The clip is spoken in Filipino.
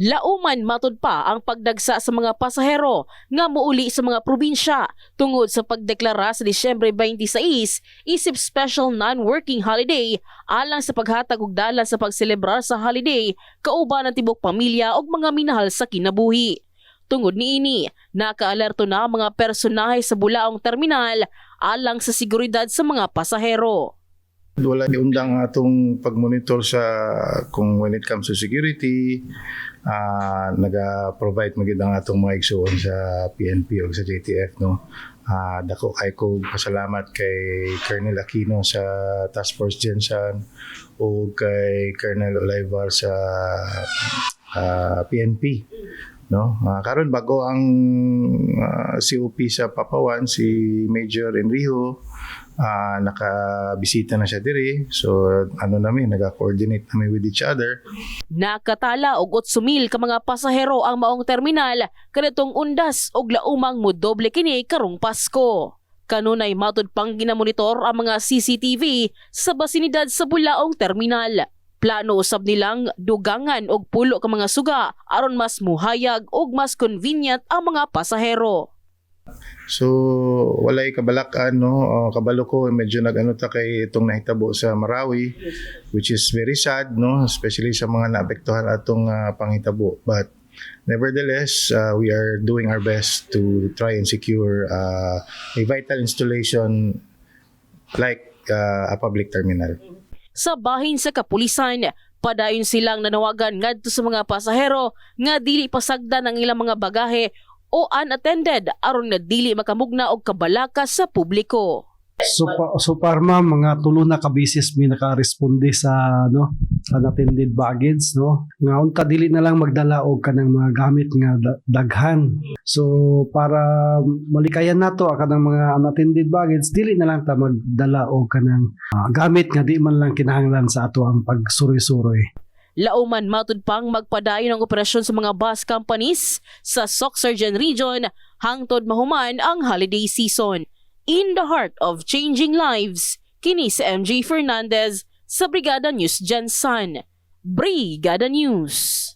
Lauman matud pa ang pagdagsa sa mga pasahero nga muuli sa mga probinsya tungod sa pagdeklara sa Disyembre 26 isip special non-working holiday alang sa paghatag og dalan sa pagselebrar sa holiday kauban ng tibok pamilya ug mga minahal sa kinabuhi. Tungod niini, nakaalerto na ang mga personahe sa bulaong terminal alang sa seguridad sa mga pasahero. Wala ni undang atong pag-monitor sa kung when it comes to security, ah naga-provide magid atong mga igsuon sa PNP o sa JTF no. Ah dako kay ko pasalamat kay Colonel Aquino sa Task Force Jensen o kay Colonel Olivar sa ah, PNP no Ah, karon bago ang ah, COP sa Papawan si Major Enrijo ah nakabisita na siya diri so ano namin naga-coordinate namin with each other Nakatala og 8,000 ka mga pasahero ang maong terminal kanitong undas og laumang modoble kini karong Pasko. Kanunay matud pang ginamonitor ang mga CCTV sa basinidad sa bulaong terminal. Plano usab nilang dugangan og pulo ka mga suga aron mas muhayag ug mas convenient ang mga pasahero. So walay kabalakan no? Ah, kabalo ko medyo nagano ta kay itong nahitabo sa Marawi which is very sad no? Especially sa mga naapektuhan atong ah, panghitabo. But nevertheless uh, we are doing our best to try and secure uh, a vital installation like uh, a public terminal. Sa bahin sa kapulisan, padayon silang nanawagan ngadto sa mga pasahero nga dili pasagdan ang ilang mga bagahe o unattended aron na dili makamugna og kabalaka sa publiko. So, pa, so parma mga tulo na ka beses mi nakaresponde sa no unattended baggage no? Nga unta dili na lang magdala og kanang mga gamit nga da- daghan. So para malikayan nato ang kanang mga unattended baggage dili na lang ta magdala og kanang ah, gamit nga di man lang kinahanglan sa ato ang pagsuroy-suroy Lauman matud pang magpadayon ang operasyon sa mga bus companies sa Soxargen region hangtod mahuman ang holiday season. In the heart of changing lives, kini si MJ Fernandez sa Brigada News Jensen. Brigada News.